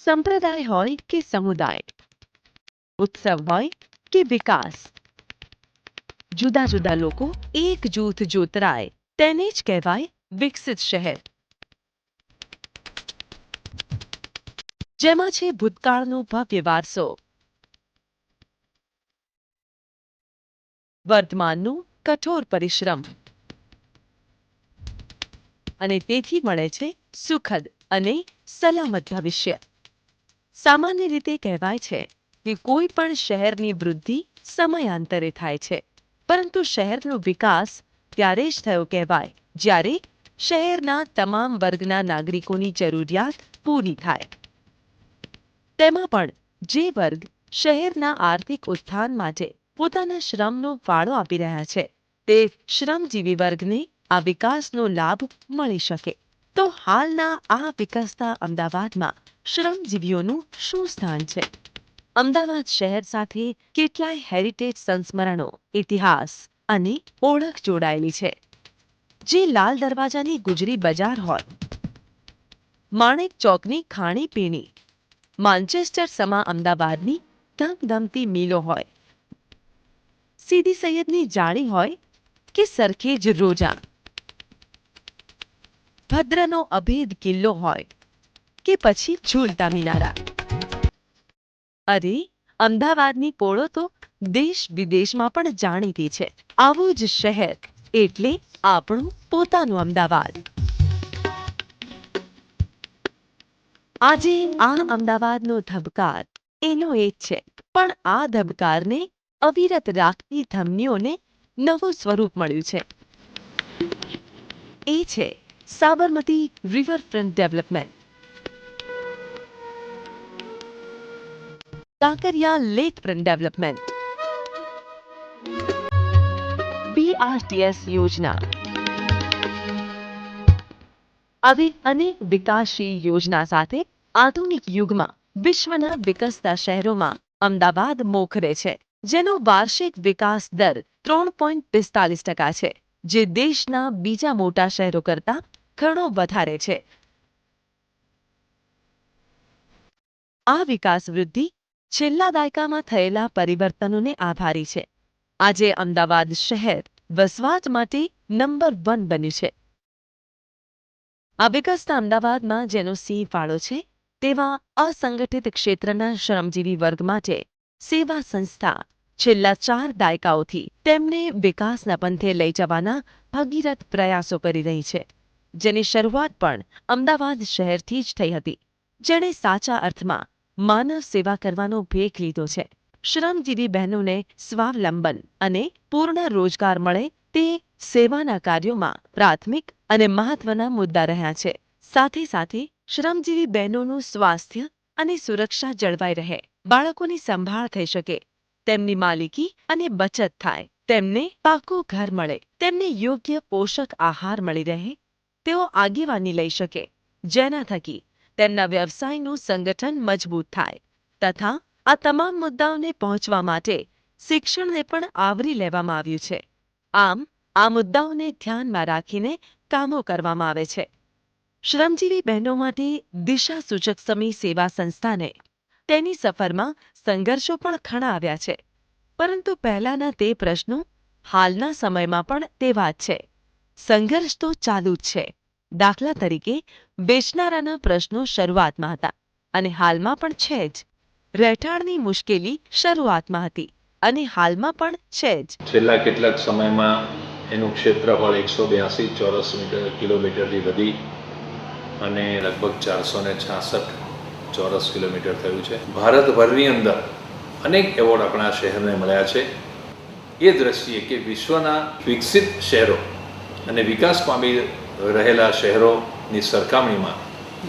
સંપ્રદાય હોય કે સમુદાય ઉત્સવ હોય કે વિકાસ જુદા જુદા લોકો એક જૂથ જોતરાય તેને જ કહેવાય વિકસિત શહેર જેમાં છે ભૂતકાળનો ભવ્ય વારસો વર્તમાનનું કઠોર પરિશ્રમ અને તેથી મળે છે સુખદ અને સલામત ભવિષ્ય સામાન્ય રીતે કહેવાય છે કે કોઈ પણ શહેરની વૃદ્ધિ સમયાંતરે થાય છે. પરંતુ શહેરનો વિકાસ ત્યારે જ થયો કહેવાય જ્યારે શહેરના તમામ વર્ગના નાગરિકોની જરૂરિયાત પૂરી થાય. તેમાં પણ જે વર્ગ શહેરના આર્થિક ઉત્થાન માટે પોતાના શ્રમનો ફાળો આપી રહ્યા છે, તે શ્રમજીવી વર્ગને આ વિકાસનો લાભ મળી શકે. તો હાલના આ વિકસતા અમદાવાદમાં શ્રમજીવીઓનું શું સ્થાન છે? અમદાવાદ શહેર સાથે કેટલાય હેરિટેજ સંસ્મરણો, ઇતિહાસ અને ઓળખ જોડાયેલી છે. જે લાલ દરવાજાની ગુજરી બજાર હોય. માણેક ચોકની ખાણીપીણી માન્ચેસ્ટર સમા અમદાવાદની ધમધમતી મિલો હોય. સીદી સૈયદની જાળી હોય કે સરખેજ રોજા. ભદ્રનો અભેદ કિલ્લો હોય. કે પછી ઝૂલતા મિનારા? અરે, અમદાવાદની પોળો તો દેશ વિદેશમાં પણ જાણીતી છે. આવું જ શહેર, એટલે આપણું પોતાનું અમદાવાદ. આજે આ અમદાવાદનો ધબકાર એનો એ છે, પણ આ ધબકારને અવિરત રાખતી ધમનીઓને નવું સ્વરૂપ મળ્યું છે. એ છે Sabarmati riverfront development. Kankaria lakefront development BRTS યોજના આવી અનેક વિકાસશીલ યોજના સાથે આધુનિક યુગમાં વિશ્વના વિકસતા શહેરોમાં અમદાવાદ મોખરે છે જેનો વાર્ષિક વિકાસ દર ત્રણ પોઈન્ટ પિસ્તાલીસ ટકા છે જે દેશના બીજા મોટા શહેરો કરતાં ઘણો વધારે છે આ વિકાસ વૃદ્ધિ છેલ્લા દાયકામાં થયેલા પરિવર્તનોને આભારી છે. આજે અમદાવાદ શહેર વસવાટ માટે નંબર વન બન્યું છે. આ વિકસતા અમદાવાદમાં જેનો સિંહ ફાળો છે, તેવા અસંગઠિત ક્ષેત્રના શ્રમજીવી વર્ગ માટે સેવા સંસ્થા છેલ્લા ચાર દાયકાઓથી તેમને વિકાસના પંથે લઈ જવાના ભગીરથ પ્રયાસો કરી રહી છે. જેની શરૂઆત પણ અમદાવાદ શહેરથી જ થઈ હતી. જેણે સાચા અર્થમાં માનવ સેવા કરવાનો ભેખ લીધો છે. શ્રમજીવી બહેનોને સ્વાવલંબન અને પૂર્ણ રોજગાર મળે તે સેવાના કાર્યોમાં પ્રાથમિક અને મહત્વના મુદ્દા રહ્યા છે. સાથે સાથે શ્રમજીવી બહેનોનું સ્વાસ્થ્ય અને સુરક્ષા જળવાઈ રહે. બાળકોની સંભાળ થઈ શકે. તેમની માલિકી અને બચત થાય. તેમને પાકું ઘર મળે. તેમને યોગ્ય પોષક આહાર મળી રહે. તેઓ આગેવાની લઈ શકે. જેના થકી તેમના વ્યવસાયનું સંગઠન મજબૂત થાય તથા આ તમામ મુદ્દાઓને પહોંચવા માટે શિક્ષણને પણ આવરી લેવામાં આવ્યું છે. આમ, આ મુદ્દાઓને ધ્યાનમાં રાખીને કામો કરવામાં આવે છે. શ્રમજીવી બહેનો માટે દિશા સૂચક સમી સેવા સંસ્થાને તેની સફરમાં સંઘર્ષો પણ ઘણા આવ્યા છે. પરંતુ પહેલાના તે પ્રશ્નો હાલના સમયમાં પણ તેવા જ છે. સંઘર્ષ તો ચાલુ જ છે. દાખલા તરીકે વેચનારાના પ્રશ્નો શરૂઆતમાં હતા અને હાલમાં પણ છે જ. રહેઠાણની મુશ્કેલી શરૂઆતમાં હતી અને હાલમાં પણ છે જ. છેલ્લા કેટલાક સમયમાં એનું ક્ષેત્રફળ એકસો બ્યાસી ચોરસ મીટર કિલોમીટરથી વધી અને લગભગ ચારસો ને છાસઠ ચોરસ કિલોમીટર થયું છે. ભારતભરની અંદર અનેક એવોર્ડ આપણા શહેરને મળ્યા છે. એ દ્રષ્ટિએ કે વિશ્વના વિકસિત શહેરો અને વિકાસ પામી રહેલા શહેરોની સરખામણીમાં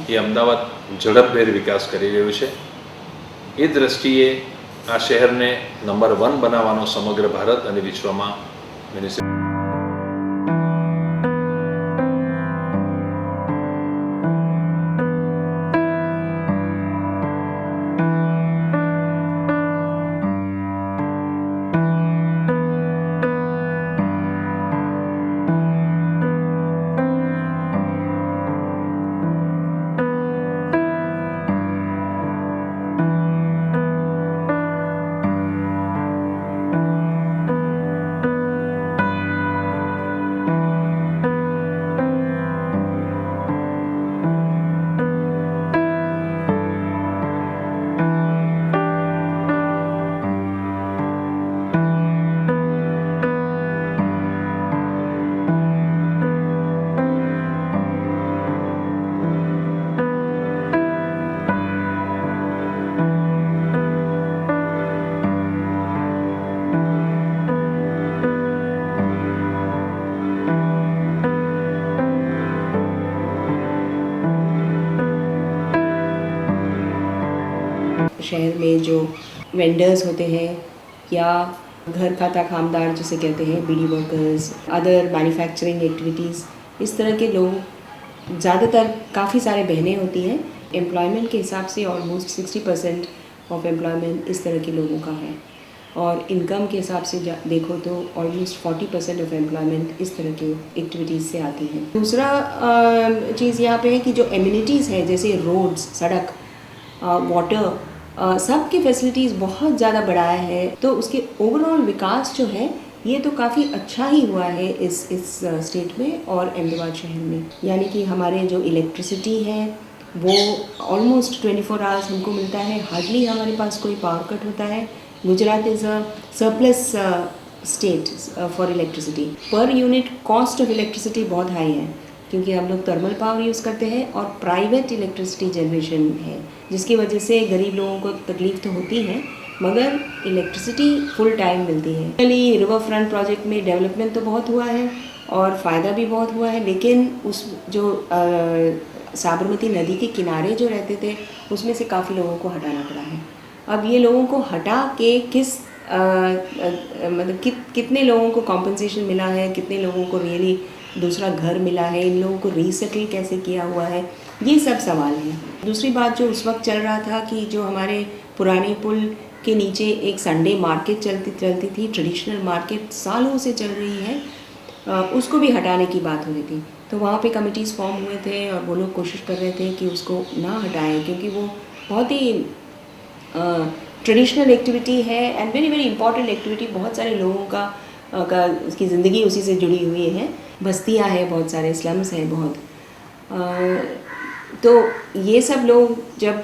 એ અમદાવાદ ઝડપભેર વિકાસ કરી રહ્યું છે. એ દ્રષ્ટિએ આ શહેરને નંબર વન બનાવવાનો સમગ્ર ભારત અને વિશ્વમાં મ્યુનિસિપલ वेंडर्स होते हैं या घर खाता खामदार जिसे कहते हैं, beedi workers other manufacturing activities इस तरह के लोग ज़्यादातर काफ़ी सारे बहनें होती हैं। एम्प्लॉयमेंट के हिसाब से almost sixty percent of employment इस तरह के लोगों का है। और इनकम के हिसाब से देखो तो almost forty percent of employment इस तरह के एक्टिविटीज़ से आती है। दूसरा चीज़ यहाँ पे है कि जो एम्यूनिटीज़ है, जैसे रोड्स सड़क वाटर सब फैसिलिटीज़ बहुत ज़्यादा बढ़ाया है तो उसके ओवरऑल विकास जो है, ये तो काफ़ी अच्छा ही हुआ है इस इस स्टेट में और अहमदाबाद शहर में। यानी कि हमारे जो इलेक्ट्रिसिटी है, वो ऑलमोस्ट ट्वेंटी फोर आवर्स हमको मिलता है। हार्डली हमारे पास कोई पावर कट होता है। Gujarat is a surplus state for electricity per unit cost of electricity बहुत हाई है, क्योंकि हम लोग थर्मल पावर यूज़ करते हैं और प्राइवेट इलेक्ट्रिसिटी जनरेशन है। जिसकी वजह से गरीब लोगों को तकलीफ़ तो होती है, मगर इलेक्ट्रिसिटी फुल टाइम मिलती है। पहले रिवर फ्रंट प्रोजेक्ट में डेवलपमेंट तो बहुत हुआ है और फ़ायदा भी बहुत हुआ है, लेकिन उस जो साबरमती नदी के किनारे जो रहते थे, उसमें से काफ़ी लोगों को हटाना पड़ा है। अब ये लोगों को हटा के किस मतलब कित, कितने लोगों को कॉम्पनसेशन मिला है, कितने लोगों को रियली दूसरा घर मिला है, इन लोगों को रीसेटल कैसे किया हुआ है ये सब सवाल हैं। दूसरी बात जो उस वक्त चल रहा था कि जो हमारे पुराने पुल के नीचे एक संडे मार्केट चलती चलती थी ट्रेडिशनल मार्केट सालों से चल रही है उसको भी हटाने की बात हो रही थी। तो वहाँ पे कमिटीज़ फॉर्म हुए थे और वो लोग कोशिश कर रहे थे कि उसको ना हटाएँ, क्योंकि वो बहुत ही ट्रेडिशनल एक्टिविटी है and very very important activity बहुत सारे लोगों का का, उसकी ज़िंदगी उसी से जुड़ी हुई है। बस्तियाँ हैं, बहुत सारे स्लम्स हैं, बहुत। तो ये सब लोग जब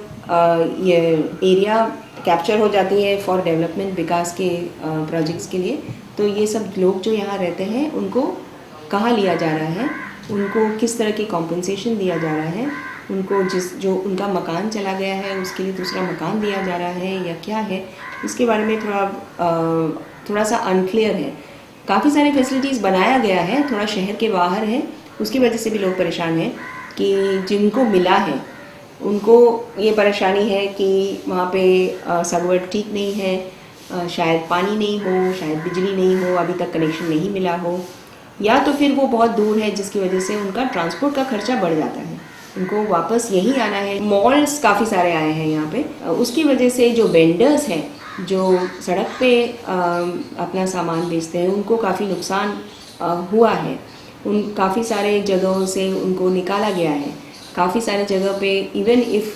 ये एरिया कैप्चर हो जाती है फॉर डेवलपमेंट विकास के प्रोजेक्ट्स के लिए तो ये सब लोग जो यहाँ रहते हैं उनको कहाँ लिया जा रहा है? उनको किस तरह की कॉम्पनसेशन दिया जा रहा है? उनको जिस जो उनका मकान चला गया है उसके लिए दूसरा मकान दिया जा रहा है या क्या है? इसके बारे में थोड़ा अ, थोड़ा सा अनक्लियर है। काफ़ी सारी फैसिलिटीज़ बनाया गया है थोड़ा शहर के बाहर है उसकी वजह से भी लोग परेशान हैं। कि जिनको मिला है, उनको ये परेशानी है कि वहाँ पे सगवट ठीक नहीं है शायद पानी नहीं हो, शायद बिजली नहीं हो, अभी तक कनेक्शन नहीं मिला हो। या तो फिर वो बहुत दूर है, जिसकी वजह से उनका ट्रांसपोर्ट का खर्चा बढ़ जाता है। उनको वापस यही आना है। मॉल्स काफ़ी सारे आए हैं यहाँ पे। उसकी वजह से जो वेंडर्स हैं, जो सड़क पे अपना सामान बेचते हैं, उनको काफ़ी नुकसान हुआ है। उन काफ़ी सारे जगहों से उनको निकाला गया है काफ़ी सारे जगह पे इवन इफ़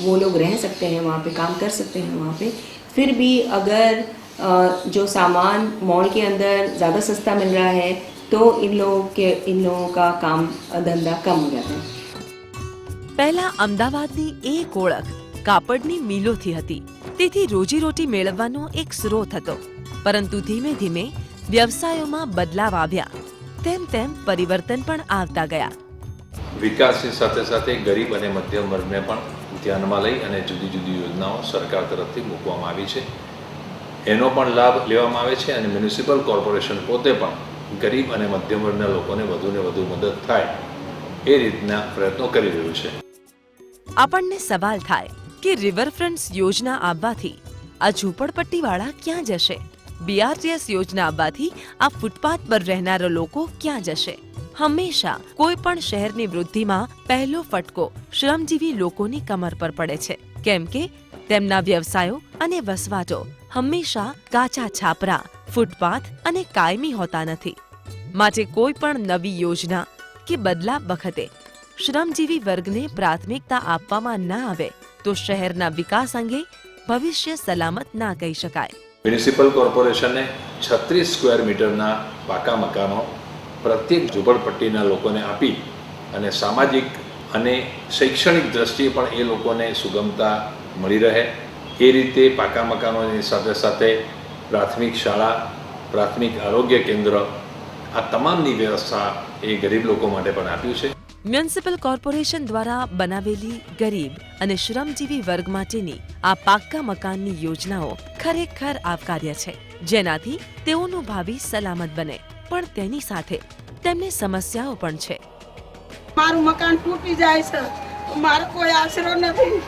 वो लोग रह सकते हैं वहाँ पे काम कर सकते हैं वहाँ पे फिर भी अगर अ, जो सामान मॉल के अंदर ज़्यादा सस्ता मिल रहा है तो इन लोगों के इन लोगों का काम अ, धंधा कम हो जाता है પહેલા અમદાવાદની એક ઓળખ કાપડની મિલોથી હતી તેથી રોજીરોટી મેળવવાનો એક સ્રોત હતો પરંતુ ધીમે ધીમે વ્યવસાયોમાં બદલાવ આવ્યા તેમ તેમ પરિવર્તન પણ આવતા ગયા. વિકાસની સાથે સાથે ગરીબ અને મધ્યમ વર્ગને પણ ધ્યાનમાં લઈ અને જુદી જુદી યોજનાઓ સરકાર તરફથી મૂકવામાં આવી છે. એનો પણ લાભ લેવામાં આવે છે અને મ્યુનિસિપલ કોર્પોરેશન પોતે પણ ગરીબ અને મધ્યમ વર્ગના લોકોને વધુને વધુ મદદ થાય એ રીતના પ્રયત્નો કરી રહ્યું છે. આપણને સવાલ થાય કે રિવરફ્રન્ટ્સ યોજના આવવાથી આ ઝૂંપડપટ્ટીવાળા ક્યાં જશે? બીઆરટીએસ યોજના આવવાથી આ ફૂટપાથ પર રહેનારા લોકો ક્યાં જશે? હંમેશા કોઈ પણ શહેરની વૃદ્ધિમાં પહેલો ફટકો શ્રમજીવી લોકોની કમર પર પડે છે. કેમ કે તેમના વ્યવસાયો અને વસવાટો હંમેશા કાચા છાપરા, ફૂટપાથ અને કાયમી હોતા નથી. માટે કોઈ પણ નવી યોજના કે બદલાવ વખતે શ્રમજીવી વર્ગને પ્રાથમિકતા આપવામાં ના આવે તો શહેરના વિકાસ અંગે ભવિષ્ય સલામત ના કહી શકાય. મ્યુનિસિપલ કોર્પોરેશને છત્રીસ સ્ક્વેર મીટરના પાકા મકાનો પ્રત્યેક ઝૂંપડપટ્ટીના લોકોને આપી અને સામાજિક અને શૈક્ષણિક દ્રષ્ટિએ પણ એ લોકોને સુગમતા મળી રહે. એ રીતે પાકા મકાનોની સાથે સાથે પ્રાથમિક શાળા, પ્રાથમિક આરોગ્ય કેન્દ્ર આ તમામની વ્યવસ્થા એ ગરીબ લોકો માટે પણ આપ્યું છે. મ્યુનિસિપલ કોર્પોરેશન દ્વારા બનાવેલી ગરીબ અને શ્રમજીવી વર્ગ માટેની આ પાક્કા મકાનની યોજનાઓ ખરેખર આવકાર્ય છે. જેનાથી તેઓનું ભાવિ સલામત બને પણ તેની સાથે તેમને સમસ્યાઓ પણ છે. મારું મકાન તૂટી જાય છે. મારો કોઈ આશરો નથી.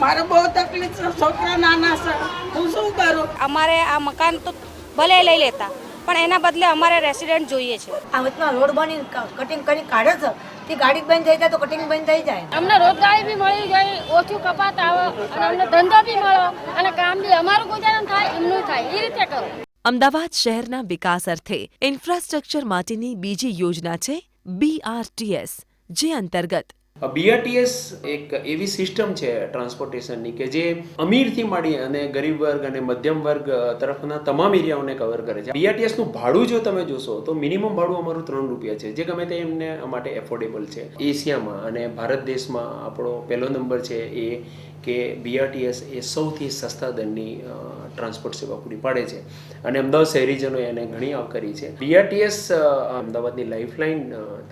મારો બહુ તકલીફ છે. છોકરા નાના છે. હું શું કરું? અમારે આ મકાન તો ભલે લઈ લેતા પણ એના બદલે અમારે રેસિડેન્ટ જોઈએ છે. આ વચમાં રોડ બની કટિંગ કરી કાઢે છે. તે ગાડી બંધ થઈ જાય તો કટિંગ બંધ થઈ જાય. અમને રોજગારી બી મળી જાય ઓછું કપાત આવે અને અમને ધંધો બી મળે અને કામ બી અમારું ગુજારણ થાય એમનું થાય એ રીતે કરો. અમદાવાદ શહેરના વિકાસ અર્થે ઇન્ફ્રાસ્ટ્રક્ચર માટેની બીજી યોજના છે બીઆરટીએસ જે અંતર્ગત બીઆરટીએસ એક એવી સિસ્ટમ છે ટ્રાન્સપોર્ટેશનની કે જે અમીરથી માંડી અને ગરીબ વર્ગ અને મધ્યમ વર્ગ તરફના તમામ એરિયાઓને કવર કરે છે. બીઆરટીએસનું ભાડું જો તમે જોશો, તો મિનિમમ ભાડું અમારું ત્રણ રૂપિયા છે, જે ગમે તે એમને માટે એફોર્ડેબલ છે. એશિયામાં અને ભારત દેશમાં આપણો પહેલો નંબર છે એ કે બીઆરટીએસ એ સૌથી સસ્તા દરની ટ્રાન્સપોર્ટ સેવા પૂરી પાડે છે. અને અમદાવાદ શહેરીજનોએ એને ઘણી આવકારી છે. બીઆરટીએસ અમદાવાદની લાઇફલાઇન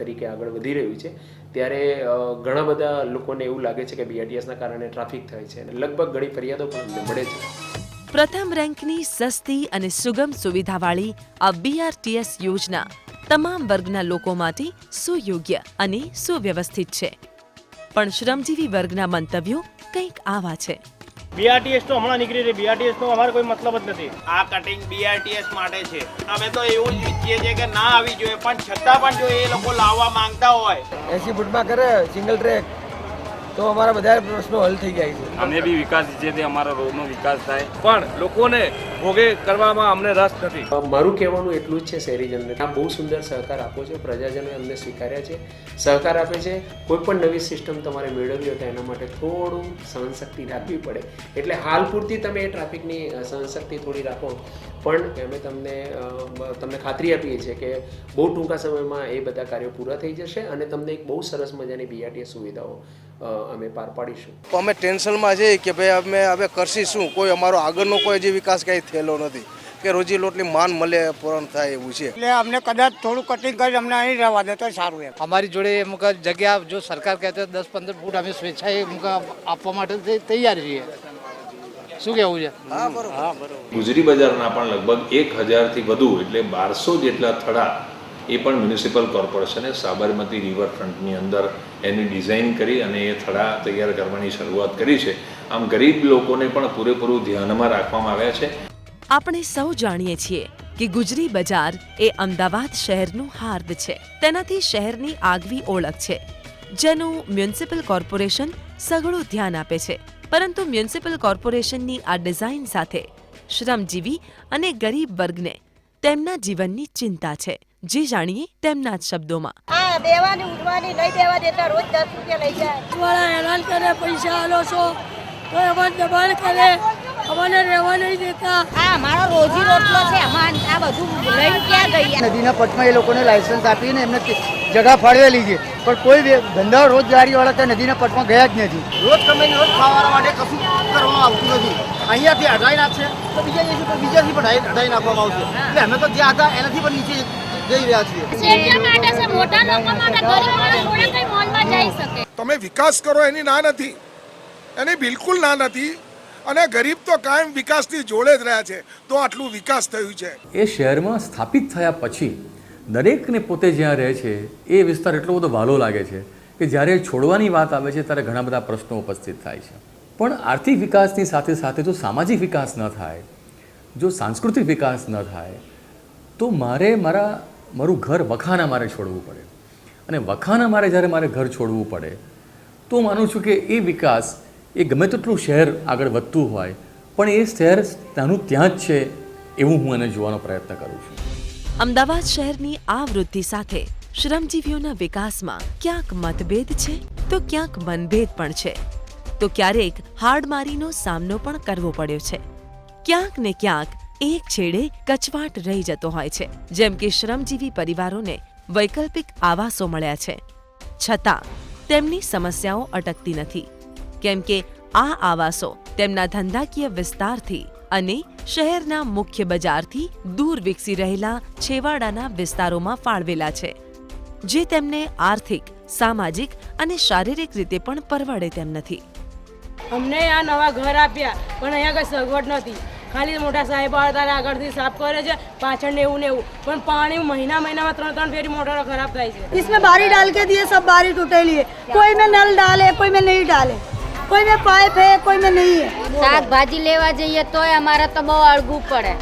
તરીકે આગળ વધી રહ્યું છે. ત્યારે ઘણા બધા લોકોને એવું લાગે છે કે બીઆરટીએસના કારણે ટ્રાફિક થાય છે લગભગ ઘણી ફરિયાદો પણ અમને મળે છે. પ્રથમ રેન્કની સસ્તી અને સુગમ સુવિધાવાળી આ બીઆરટીએસ યોજના તમામ વર્ગના લોકો માટે સુયોગ્ય અને સુવ્યવસ્થિત છે. પણ શ્રમજીવી વર્ગના મંતવ્યો કંઈક આવા છે. બીઆરટીએસ તો હમણાં નીકળી રહી. બીઆરટીએસ નો અમારે કોઈ મતલબ જ નથી. આ કટિંગ બીઆરટીએસ માટે છે. અમે તો એવું જ ઈચ્છીએ છીએ કે ના આવી જોઈએ પણ છતાં પણ જો એ લોકો લાવવા માંગતા હોય. એસી ફૂટમાં કરે સિંગલ ટ્રેક તો અમારા બધા પ્રશ્નો હલ થઈ જાય છે. અમે બી વિકાસ ઈચ્છીએ છીએ અમારા રોડનો વિકાસ થાય. પણ લોકોને ભોગે કરવામાં અમને રસ નથી. મારું કહેવાનું એટલું જ છે શહેરીજનને આ બહુ સુંદર સહકાર આપો છો. પ્રજાજનોએ અમને સ્વીકાર્યા છે. સહકાર આપે છે. કોઈ પણ નવી સિસ્ટમ તમારે મેળવવી હોય તો એના માટે થોડું સહનશક્તિ રાખવી પડે. એટલે હાલ પૂરતી તમે એ ટ્રાફિકની સહનશક્તિ થોડી રાખો. પણ અમે તમને તમને ખાતરી આપીએ છીએ કે બહુ ટૂંકા સમયમાં એ બધા કાર્યો પૂરા થઈ જશે અને તમને એક બહુ સરસ મજાની બીઆરટીએસ સુવિધાઓ અમે પાર પાડીશું. અમે ટેન્શનમાં છે કે ભાઈ અમે હવે કરશી શું? કોઈ અમારો આગળનો કોઈ હજી વિકાસ કંઈ થયેલો નથી કે રોજી રોટલી માન મળે પૂરણ થાય એવું છે. એટલે અમને કદાચ થોડું કટિંગ કરી અમને અહીં રહેવા દે તો સારું એમ. અમારી જોડે અમુક જગ્યા જો સરકાર કહેતો દસ પંદર ફૂટ અમે સ્વેચ્છાએ અમુક આપવા માટે તૈયાર છીએ. શું કેવું છે? હા બરોબર. ગુજરી બજારના પણ લગભગ એક હજારથી વધુ એટલે બારસો જેટલા થડા એ પણ મ્યુનિસિપલ કોર્પોરેશને સાબરમતી રિવરફ્રન્ટની અંદર એની ડિઝાઇન કરી અને એ થડા તૈયાર કરવાની શરૂઆત કરી છે. આમ ગરીબ લોકોને પણ પૂરેપૂરું ધ્યાનમાં રાખવામાં આવ્યા છે. આપણે સૌ જાણીએ છીએ કે ગુજરી બજાર એ અમદાવાદ શહેરનું હાર્દ છે. તેનાથી શહેરની આગવી ઓળખ છે જેનું મ્યુનિસિપલ કોર્પોરેશન સઘળું ધ્યાન આપે છે. પરંતુ મ્યુનિસિપલ કોર્પોરેશનની આ ડિઝાઇન સાથે શ્રમજીવી અને ગરીબ વર્ગને તેમના જીવનની ચિંતા છે. જે જાણીએ તેમના જ શબ્દોમાં. હા દેવાની ઉઠવાની નહીં દેવા દેતા રોજ દસ રૂપિયા લઈ જાય. વાળા હેરાન કરે પૈસા આલો છો તો એમાં દબાણ કરે. અમને રહેવા નહીં દેતા. આ મારો રોજી રોટલો છે આમાં આ બધું લઈને ક્યાં ગયા નદીના પટમાં એ લોકોને લાયસન્સ આપીને એમને જગા ફાળવેલી છે. પણ કોઈ ધંધા રોજગારીવાળા ત્યાં નદીના પટમાં ગયા જ નથી. રોજ કમાઈને રોજ ખાવા માટે કશું કરવામાં આવતું નથી. અહીંયાથી અઢાઈ નાખશે તો બીજા જઈશું તો બીજાથી પણ અઢાઈ નાખવામાં આવશે. એટલે અમે તો જ્યાં હતા એનાથી પણ નીચે જઈ રહ્યા છીએ. શેરીઓ માટે છે મોટા લોકો માટે ગરીબ માણસ થોડા કઈ મોલમાં જઈ શકે. તમે વિકાસ કરો એની ના નથી. એની બિલકુલ ના નથી. અને ગરીબ તો કાયમ વિકાસની જોડે જ રહ્યા છે. તો આટલું વિકાસ થયું છે. એ શહેરમાં સ્થાપિત થયા પછી દરેકને પોતે જ્યાં રહે છે, એ વિસ્તાર એટલો બધો વાલો લાગે છે કે જ્યારે છોડવાની વાત આવે છે, ત્યારે ઘણા બધા પ્રશ્નો ઉપસ્થિત થાય છે. પણ આર્થિક વિકાસની સાથે સાથે જો સામાજિક વિકાસ ન થાય, જો સાંસ્કૃતિક વિકાસ ન થાય, તો મારે મારા, મારું ઘર વખાના મારે છોડવું પડે. અને વખાના મારે જ્યારે મારે ઘર છોડવું પડે, તો માનું છું કે એ વિકાસ એ ગમે તેટલું શહેર આગળ વધતું હોય, પણ એ શહેર ત્યાંનું ત્યાં જ છે એવું હું એને જોવાનો પ્રયત્ન કરું છું. અમદાવાદ શહેરની આ વૃદ્ધિ સાથે શ્રમજીવીઓના વિકાસમાં ક્યાંક મતભેદ છે, તો ક્યાંક મનભેદ પણ છે. તો ક્યારેક હાડમારીનો સામનો પણ કરવો પડ્યો છે. ક્યાંક ને ક્યાંક એક છેડે કચવાટ રહી જતો હોય છે, જેમ કે શ્રમજીવી પરિવારોને વૈકલ્પિક આવાસો મળ્યા છે. છતાં, તેમની સમસ્યાઓ અટકતી નથી. કેમ કે આ આવાસો તેમના ધંધાકીય વિસ્તારથી અને શહેરના મુખ્ય બજારથી દૂર વિકસી રહેલા છેવાડાના વિસ્તારોમાં ફાળવેલા છે જે તેમને આર્થિક સામાજિક અને શારીરિક રીતે પણ પરવડે તેમ નથી અમને આ નવા ઘર આપ્યા પણ અહીંયા કઈ સગવડ નથી ખાલી મોટા સાહેબ આવતા આગળથી સાફ કરે છે પાછળ ને એવું ને એવું પણ પાણી મહિના મહિનામાં ત્રણ ત્રણ ફેરી મોટરો ખરાબ થાય છે इसमें बारी डाल के दिए सब बारी टूटेली है कोई में नल डाले कोई में नहीं डाले કોઈ મેં પાઇપ હે કોઈ મેં નહીં. હે શાકભાજી લેવા જઈએ તોય અમારે તો બહુ અળગું પડે.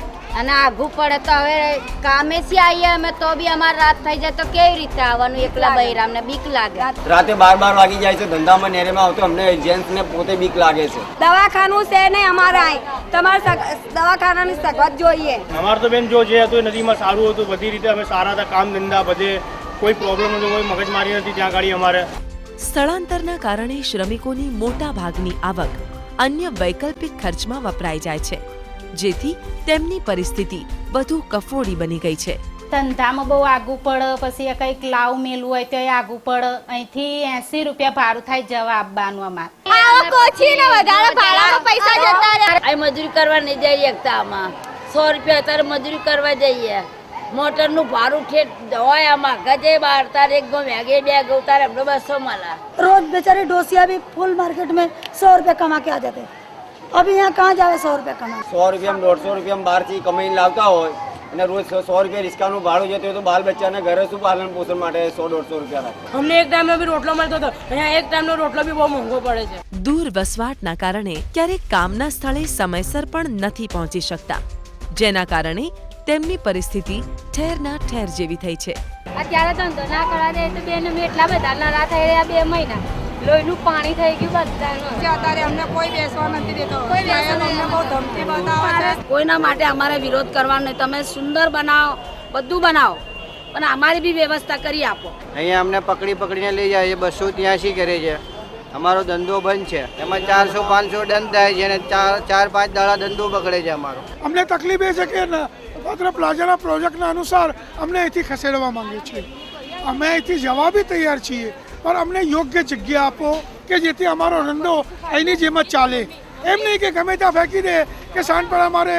અને આઘું પડે તો હવે કામે થી આવીએ અમે તો બી અમારે રાત થઈ જાય તો કેવી રીતે આવવાનું? એકલા બૈરામ ને બીક લાગે. રાતે બાર બાર વાગી જાય છે ધંધામાં નેરેમાં આવતો અમને જેન્ટ્સ ને પોતે બીક લાગે છે. દવાખાનું છે ને અમારે અહીં તમારે દવાખાનાની સગવડ જોઈએ. અમારે તો બેન જો જે હતું નદીમાં સારું હતું બધી રીતે અમે સારા હતા કામ ધંધા બધે કોઈ પ્રોબ્લેમ નહોતો કોઈ મગજ મારી નથી ત્યાં ગાડી અમારે. સ્થળાંતરના કારણે શ્રમિકોની મોટા ભાગની આવક અન્ય વૈકલ્પિક ખર્ચમાં વપરાઈ જાય છે જેથી તેમની પરિસ્થિતિ વધુ કફોડી બની ગઈ છે. ધંધામાં બહુ આગું પડે પછી કંઈક લાવ મેલું હોય તો આગું પડે. અહીંથી એસી રૂપિયા ભાડું થાય જવા આપવાનું અમારે. ઓછી ને વધારે ભાડામાં પૈસા જતા રહે. મજૂરી કરવા નહીં જઈ શકતા આમાં. સો રૂપિયા અત્યારે મજૂરી કરવા જઈએ. મોટરનું ભાડું ઠેઠ હોય આમાં ગજે બાર તારે એક ગો મેગે બે ગો તારે એમને બસો મળે रोज बेचारे डोसिया भी फुल मार्केट में सौ रुपये कमा के आ जाते अभी यहाँ कहाँ जावे सौ रुपये कमा સો રૂપિયામાં દોઢસો રૂપિયામાં બહારથી કમાઈને લાવતા હોય અને રોજ સો સો રૂપિયા રિસ્કાનું ભાડું જતું હોય તો બાલ બચ્ચાને ઘરે શું પાલન પોષણ માટે સો દોઢસો રૂપિયા રાખે અમને એક ટાઈમનો બી રોટલો મળતો હતો અહીંયા એક ટાઈમનો રોટલો બી બહુ મોંઘો પડે છે દૂર વસવાટના કારણે ક્યારેક કામના સ્થળે સમયસર પણ નથી પહોંચી શકતા જેના કારણે તેમની પરિસ્થિતિ ઠેરના ઠેર જેવી થઈ છે. અત્યારે ધંધો ના કરવા દે તો બેન અમે એટલા બધા નારા થઈ રહ્યા બે મહિના. લોહીનું પાણી થઈ ગયું બધાનું. અત્યારે અમને કોઈ બેસવા નથી દેતો. કોઈ અમને બહુ ધમકી બતાવે છે. કોઈના માટે અમારે વિરોધ કરવાનો નહીં. તમે સુંદર બનાવો બધું બનાવો. પણ અમારી બી વ્યવસ્થા કરી આપો. અહીંયા અમને પકડી પકડીને લઈ જાય છે. બસો ત્યાંસી કરે છે. અમારો ધંધો બંધ છે. એમાં ચારસો, પાંચસો દંડ થાય છે અને ચાર ચાર, પાંચ દાડા ધંધો બગડે છે અમારો. અમને તકલીફ એ છે કે ભદ્ર પ્લાઝાના પ્રોજેક્ટના અનુસાર અમને અહીંથી ખસેડવા માંગે છે અમે અહીંથી જવા બી તૈયાર છીએ, પણ અમને યોગ્ય જગ્યા આપો કે જેથી અમારો ધંધો અહીંની જેમ જ ચાલે. એમ નહીં કે ગમે ત્યાં ફેંકી દે કે સાંજ પર અમારે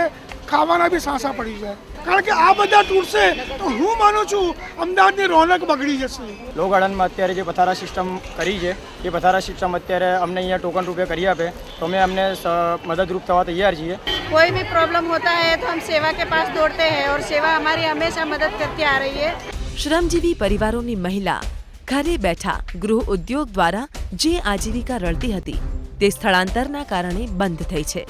ખાવાના બી સાંસા પડી જાય. કારણ કે આ બધા તૂટશે તો હું માનું છું અમદાવાદની રોનક બગડી જશે. લો ગાર્ડનમાં અત્યારે જે પથારા સિસ્ટમ કરી છે એ પથારા સિસ્ટમ અત્યારે અમને અહીંયા ટોકન રૂપે કરી આપે. તો અમે અમને મદદરૂપ થવા તૈયાર છીએ. કોઈ ભી પ્રોબ્લેમ હોતા હૈ તો હમ સેવા કે પાસ દોડતે હે ઓર સેવા હમારી હંમેશા મદદ કરતી આ રહી હૈ. શ્રમજીવી પરિવારોની મહિલા ઘરે બેઠા ગૃહ ઉદ્યોગ દ્વારા જે આજીવિકા રળતી હતી તે સ્થળાંતરના કારણે બંધ થઈ છે.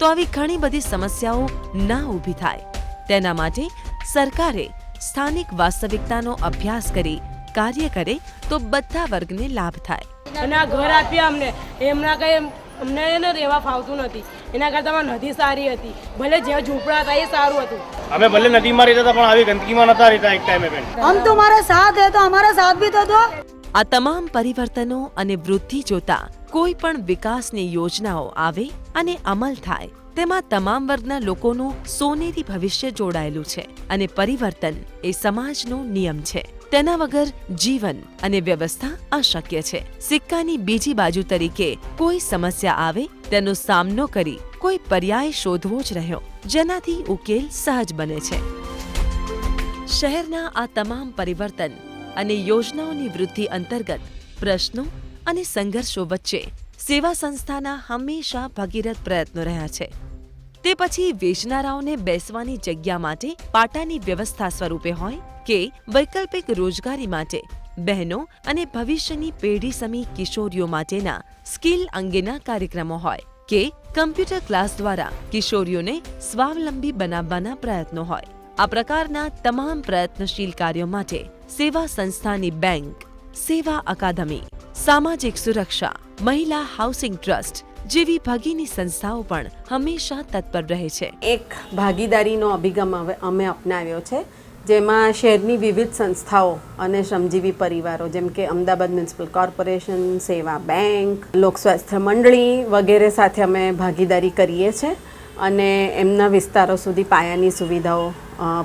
તો આવી ઘણી બધી સમસ્યાઓ ના ઊભી થાય. તેના માટે સરકારે સ્થાનિક વાસ્તવિકતાનો અભ્યાસ કરી કાર્ય કરે તો બધા વર્ગને લાભ થાય. અને આ ઘર આપ્યા અમને. એમના કંઈ અમને એને રહેવા ફાવતું નથી. એના કરતા નદી સારી હતી. ભલે જે ઝૂંપડા હતા એ સારું હતું. અમે ભલે નદીમાં રહેતા પણ આવી ગંદકીમાં નતા રહેતા એક ટાઈમે બેન. આમ તો મારા સાથ હે તો અમારા સાથ ભી તો આ તમામ પરિવર્તનો અને વૃદ્ધિ જોતા કોઈ પણ વિકાસની યોજનાઓ આવે અને અમલ થાય, તેમાં તમામ વર્ગના લોકોનું સોનેરી ભવિષ્ય જોડાયેલું છે અને પરિવર્તન એ સમાજનો નિયમ છે. તેના વગર જીવન અને વ્યવસ્થા અશક્ય છે. સિક્કાની બીજી બાજુ તરીકે કોઈ સમસ્યા આવે, તેનો સામનો કરી કોઈ પર્યાય શોધવો જ રહ્યો, જેનાથી ઉકેલ સહજ બને છે. શહેરના આ તમામ પરિવર્તન અને યોજનાઓની વૃદ્ધિ અંતર્ગત પ્રશ્નો અને સંઘર્ષો વચ્ચે સેવા સંસ્થાના હંમેશા ભગીરથ પ્રયત્નો રહ્યા છે. તે પછી વેચનારાઓને બેસવાની જગ્યા માટે પાટાની વ્યવસ્થા સ્વરૂપે હોય કે વૈકલ્પિક રોજગારી માટે બહેનો અને ભવિષ્યની પેઢી સમી કિશોરીઓ માટેના સ્કિલ અંગેના કાર્યક્રમો હોય કે કમ્પ્યુટર ક્લાસ દ્વારા કિશોરીઓને સ્વાવલંબી બનાવવાના પ્રયત્નો હોય. આ પ્રકારના તમામ પ્રયત્નશીલ કાર્યો માટે સેવા સંસ્થાની બેંક, સેવા અકાદમી સામાજિક સુરક્ષા, મહિલા હાઉસિંગ ટ્રસ્ટ જેવી ભાગીની સંસ્થાઓ પણ હંમેશા તત્પર રહે છે. એક ભાગીદારીનો અભિગમ અમે અપનાવ્યો છે, જેમાં શહેરની વિવિધ સંસ્થાઓ અને શ્રમજીવી પરિવારો, જેમ કે અમદાવાદ મ્યુનિસિપલ કોર્પોરેશન, સેવા બેંક, લોક સ્વાસ્થ્ય મંડળી વગેરે સાથે અમે ભાગીદારી કરીએ છીએ અને એમના વિસ્તારો સુધી પાયાની સુવિધાઓ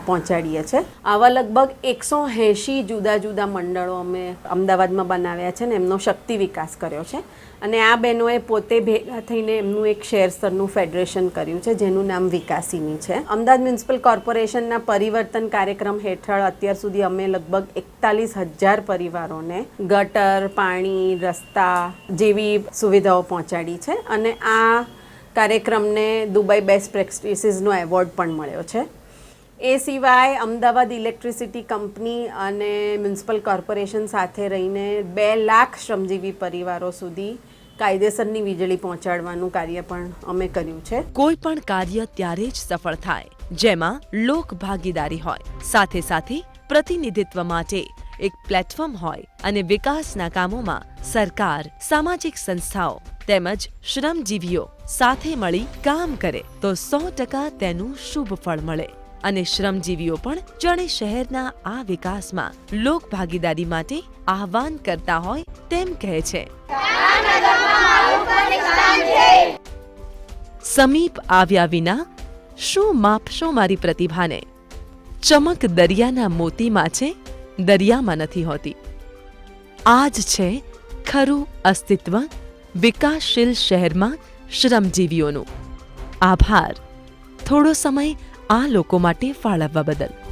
પહોંચાડીએ છીએ આવા લગભગ એકસો એંશી જુદા જુદા મંડળો અમે અમદાવાદમાં બનાવ્યા છે ને એમનો શક્તિ વિકાસ કર્યો છે. અને આ બહેનોએ પોતે ભેગા થઈને એમનું એક શેર સ્તરનું ફેડરેશન કર્યું છે, જેનું નામ વિકાસીની છે. અમદાવાદ મ્યુનિસિપલ કોર્પોરેશનના પરિવર્તન કાર્યક્રમ હેઠળ અત્યાર સુધી અમે લગભગ એકતાલીસ હજાર પરિવારોને ગટર, પાણી, રસ્તા જેવી સુવિધાઓ પહોંચાડી છે. અને આ કાર્યક્રમને દુબઈ બેસ્ટ પ્રેક્ટિસીસનો એવોર્ડ પણ મળ્યો છે. એ સિવાય અમદાવાદ ઇલેક્ટ્રિસિટી કંપની અને મ્યુનિસિપલ કોર્પોરેશન સાથે રહીને બે લાખ શ્રમજીવી પરિવારો સુધી કાયદેસરની વીજળી પહોંચાડવાનું કાર્ય પણ અમે કર્યું છે. કોઈ પણ કાર્ય ત્યારે જ સફળ થાય, જેમાં લોક ભાગીદારી હોય. સાથે સાથે પ્રતિનિધિત્વ માટે એક પ્લેટફોર્મ હોય અને વિકાસના કામોમાં સરકાર, સામાજિક સંસ્થાઓ તેમજ શ્રમજીવીઓ સાથે મળી કામ કરે તો સો ટકા તેનું શુભ ફળ મળે. અને શ્રમજીવીઓ પણ જાણે શહેરના આ વિકાસમાં લોક ભાગીદારી માટે આહવાન કરતા હોય તેમ કહે છે. સમીપ આવ્યા વિના શું માપશો મારી પ્રતિભાને? ચમક દરિયાના મોતીમાં છે, દરિયામાં નથી હોતી. આ જ છે ખરું અસ્તિત્વ વિકાસશીલ શહેરમાં શ્રમજીવીઓનું. આભાર. થોડો સમય આ લોકો માટે ફાળવવા બદલ.